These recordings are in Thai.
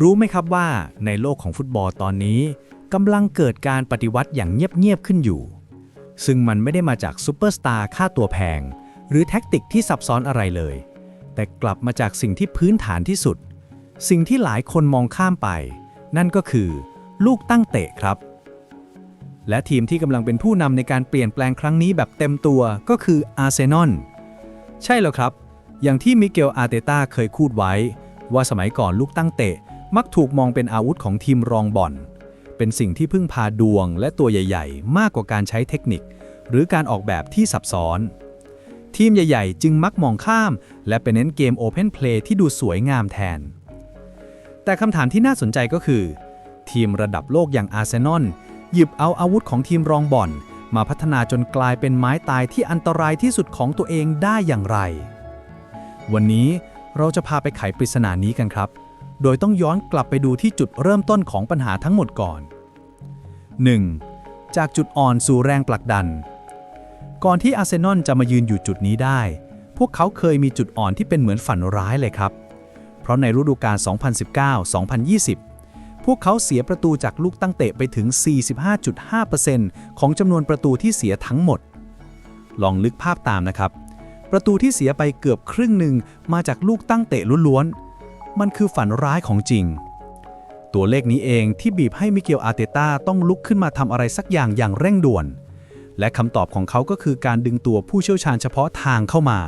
รู้ไหมครับว่าในโลกของฟุตบอลตอนนี้กำลังเกิดการปฏิวัติอย่างเงียบๆขึ้นอยู่ ซึ่งมันไม่ได้มาจากซูเปอร์สตาร์ค่าตัวแพง หรือแท็กติกที่ซับซ้อนอะไรเลย แต่กลับมาจากสิ่งที่พื้นฐานที่สุด สิ่งที่หลายคนมองข้ามไป นั่นก็คือ ลูกตั้งเตะครับ และทีมที่กำลังเป็นผู้นำในการเปลี่ยนแปลงครั้งนี้แบบเต็มตัวก็คืออาร์เซนอลใช่แล้วครับ อย่างที่มิเกลอาร์เตต้าเคยพูดไว้ ว่าสมัยก่อนลูกตั้งเตะ มักถูกมองเป็นอาวุธของทีมรองบอล เป็นสิ่งที่พึ่งพาดวงและตัวใหญ่ ๆ มากกว่าการใช้เทคนิค หรือการออกแบบที่ซับซ้อน ทีมใหญ่ ๆ จึงมักมองข้าม และเป็นเน้นเกม Open Play ที่ดูสวยงามแทน แต่คำถามที่น่าสนใจก็คือ ทีมระดับโลกอย่างอาร์เซนอลหยิบเอาอาวุธของทีมรองบอลมาพัฒนาจนกลายเป็นไม้ตายที่อันตรายที่สุดของตัวเองได้อย่างไร วันนี้เราจะพาไปไขปริศนานี้กันครับ โดยต้องย้อนกลับไปดูที่จุดเริ่มต้นของปัญหาทั้งหมดก่อน 1. จากจุดอ่อนสู่แรงผลักดัน ก่อนที่อาร์เซนอลจะมายืนอยู่จุดนี้ได้ พวกเขาเคยมีจุดอ่อนที่เป็นเหมือนฝันร้ายเลยครับ เพราะในฤดูกาล 2019-2020 พวกเขาเสียประตูจากลูกตั้งเตะไปถึง 45.5%ของจำนวนประตูที่เสียทั้งหมด ลองลึกภาพตามนะครับ ประตูที่เสียไปเกือบครึ่งหนึ่งมาจากลูกตั้งเตะล้วนๆ มันคือฝันร้ายของจริง ตัวเลขนี้เองที่บีบให้มิเกลอาร์เตต้าต้องลุกขึ้นมาทำอะไรสักอย่างอย่างเร่งด่วน และคำตอบของเขาก็คือการดึงตัวผู้เชี่ยวชาญเฉพาะทางเข้ามา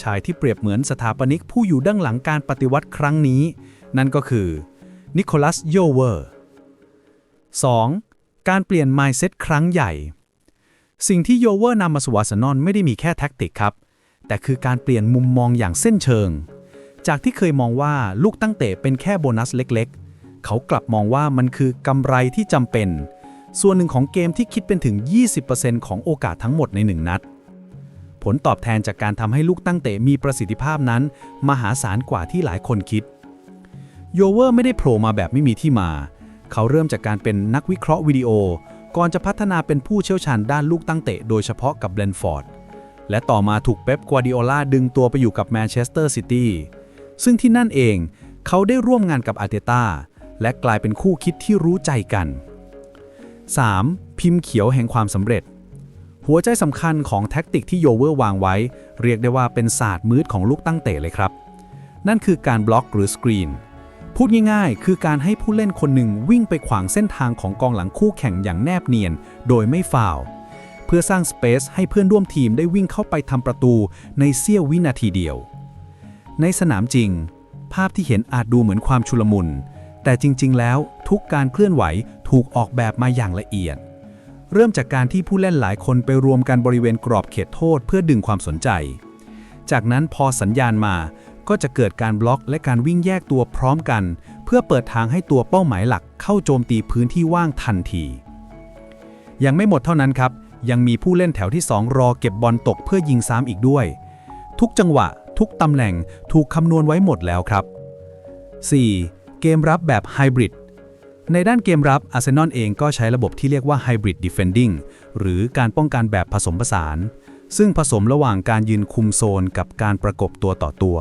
ชายที่เปรียบเหมือนสถาปนิกผู้อยู่ด้านหลังการปฏิวัติครั้งนี้ นั่นก็คือนิโคลัสโยเวอร์ 2. การเปลี่ยน mindset ครั้งใหญ่ สิ่งที่โยเวอร์นำมาสู่อาร์เซนอลไม่ได้มีแค่แท็กติกครับ แต่คือการเปลี่ยนมุมมองอย่างเส้นเชิง จากที่เคยมองว่าลูกตั้งเตะเป็นแค่โบนัสเล็กๆ เขากลับมองว่ามันคือกำไรที่จำเป็น ส่วนหนึ่งของเกมที่คิดเป็นถึง 20%ของโอกาสทั้งหมดในหนึ่งนัด ผลตอบแทนจากการทำให้ลูกตั้งเตะมีประสิทธิภาพนั้น มหาศาลกว่าที่หลายคนคิด โยเวอร์ไม่ได้โผล่มาแบบไม่มีที่มา เขาเริ่มจากการเป็นนักวิเคราะห์วิดีโอ ก่อนจะพัฒนาเป็นผู้เชี่ยวชาญด้านลูกตั้งเตะโดยเฉพาะกับเบรนฟอร์ดและต่อมาถูกเป๊ปกัวดิโอลาดึงตัวไปอยู่กับแมนเชสเตอร์ซิตี้ ซึ่งที่นั่นเองเขาได้ร่วมงานกับอาร์เตต้าและกลายเป็นคู่คิดที่รู้ใจกัน 3. พิมพ์เขียวแห่งความสำเร็จ หัวใจสำคัญของแท็กติกที่โยเวอร์วางไว้ เรียกได้ว่าเป็นศาสตร์มืดของลูกตั้งเตะเลยครับ นั่นคือการบล็อกหรือสกรีน พูดง่ายๆ คือการให้ผู้เล่นคนหนึ่งวิ่งไปขวางเส้นทางของกองหลังคู่แข่งอย่างแนบเนียน โดยไม่ฟาวเพื่อสร้างสเปซให้เพื่อนร่วมทีมได้วิ่งเข้าไปทำประตูในเสี้ยววินาทีเดียว ในสนามจริง ภาพที่เห็นอาจดูเหมือนความชุลมุน แต่จริง ๆ แล้วทุกการเคลื่อนไหวถูกออกแบบมาอย่างละเอียด เริ่มจากการที่ผู้เล่นหลายคนไปรวมกันบริเวณกรอบเขตโทษเพื่อดึงความสนใจ จากนั้นพอสัญญาณมาก็จะเกิดการบล็อกและการวิ่งแยกตัวพร้อมกัน เพื่อเปิดทางให้ตัวเป้าหมายหลักเข้าโจมตีพื้นที่ว่างทันที ยังไม่หมดเท่านั้นครับ ยังมีผู้เล่นแถวที่ 2 รอเก็บบอลตกเพื่อยิงซ้ำอีกด้วย ทุกจังหวะ ทุกตำแหน่งถูกคำนวณไว้หมดแล้วครับ 4. เกมรับแบบไฮบริดในด้านเกมรับอาร์เซนอลเองก็ใช้ระบบที่เรียกว่า Hybrid Defending หรือการป้องกันแบบผสมผสาน ซึ่งผสมระหว่างการยืนคุมโซนกับการประกบตัวต่อตัว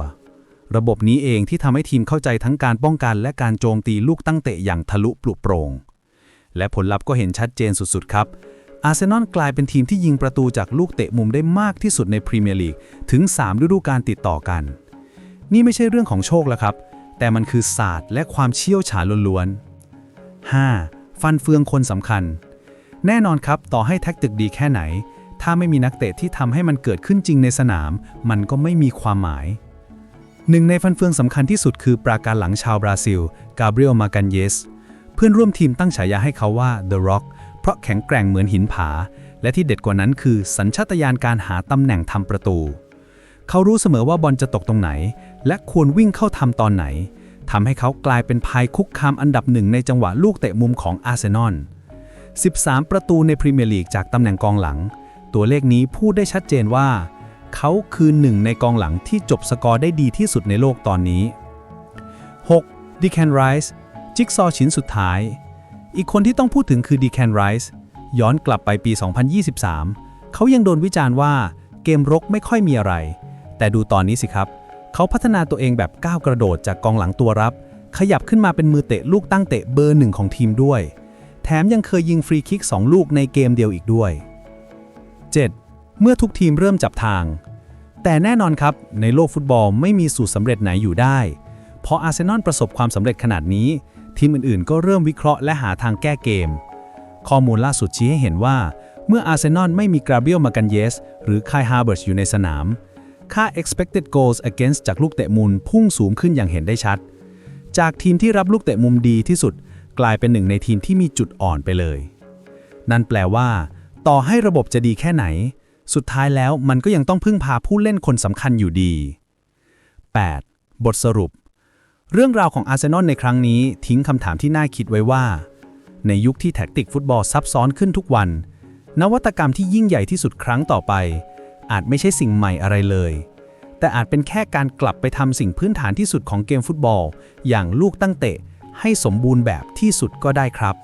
ระบบนี้เองที่ทำให้ทีมเข้าใจทั้งการป้องกันและการโจมตีลูกตั้งเตะอย่างทะลุปลุกโปร่งและผลลัพธ์ก็เห็นชัดเจนสุดๆครับ อาร์เซนอลกลายเป็นทีมที่ยิงประตูจากลูกเตะมุมได้มากที่สุดในพรีเมียร์ลีกถึง 3 ฤดูกาลติดต่อกัน นี่ไม่ใช่เรื่องของโชคแล้วครับ แต่มันคือศาสตร์และความเชี่ยวชาญล้วนๆ 5. ฟันเฟืองคนสำคัญ แน่นอนครับต่อให้แท็กติกดีแค่ไหน ถ้าไม่มีนักเตะที่ทำให้มันเกิดขึ้นจริงในสนาม มันก็ไม่มีความหมายหนึ่งในฟันเฟืองสำคัญที่สุดคือปราการหลังชาวบราซิล กาเบรียล มากันเยส เพื่อนร่วมทีมตั้งฉายาให้เขาว่า The Rock เพราะแข็งแกร่งเหมือนหินผา และที่เด็ดกว่านั้นคือสัญชาตญาณการหาตำแหน่งทำประตู เขารู้เสมอว่าบอลจะตกตรงไหน และควรวิ่งเข้าทำตอนไหนทำให้เขากลายเป็นภัยคุกคามอันดับหนึ่งในจังหวะลูกเตะมุมของอาร์เซนอล 13 ประตูในพรีเมียร์ลีกจากตำแหน่งกองหลัง ตัวเลขนี้พูดได้ชัดเจนว่า เขาคือหนึ่งในกองหลังที่จบสกอร์ได้ดีที่สุดในโลกตอนนี้ 6. ดิแคนไรส์จิ๊กซอชิ้นสุดท้าย อีกคนที่ต้องพูดถึงคือดิแคนไรส์ย้อนกลับไปปี 2023 เขายังโดนวิจารณ์ว่าเกมรกไม่ค่อยมีอะไร แต่ดูตอนนี้สิครับ เขาพัฒนาตัวเองแบบก้าวกระโดดจากกองหลังตัวรับ ขยับขึ้นมาเป็นมือเตะลูกตั้งเตะเบอร์หนึ่งของทีมด้วย แถมยังเคยยิงฟรีคิก 2 ลูกในเกมเดียวอีกด้วย 7. เมื่อทุกทีมเริ่มจับทาง แต่แน่นอนครับ ในโลกฟุตบอลไม่มีสูตรสำเร็จไหนอยู่ได้ พออาร์เซนอลประสบความสำเร็จขนาดนี้ ทีมอื่นๆ ก็เริ่มวิเคราะห์และหาทางแก้เกม ข้อมูลล่าสุดชี้ให้เห็นว่า เมื่ออาร์เซนอลไม่มีกราเบียลมากันเยส หรือคายฮาร์เบิร์ตอยู่ในสนาม ค่า expected goals against จากลูกเตะมุมพุ่งสูงขึ้นอย่างเห็นได้ชัด จากทีมที่รับลูกเตะมุมดีที่สุด กลายเป็นหนึ่งในทีมที่มีจุดอ่อนไปเลย นั่นแปลว่า ต่อให้ระบบจะดีแค่ไหน สุดท้ายแล้วมันก็ยังต้องพึ่งพาผู้เล่นคนสำคัญอยู่ดี 8. บทสรุป เรื่องราวของอาร์เซนอลในครั้งนี้ทิ้งคำถามที่น่าคิดไว้ว่า ในยุคที่แท็กติกฟุตบอลซับซ้อนขึ้นทุกวัน นวัตกรรมที่ยิ่งใหญ่ที่สุดครั้งต่อไป อาจไม่ใช่สิ่งใหม่อะไรเลย แต่อาจเป็นแค่การกลับไปทำสิ่งพื้นฐานที่สุดของเกมฟุตบอล อย่างลูกตั้งเตะ ให้สมบูรณ์แบบที่สุดก็ได้ครับ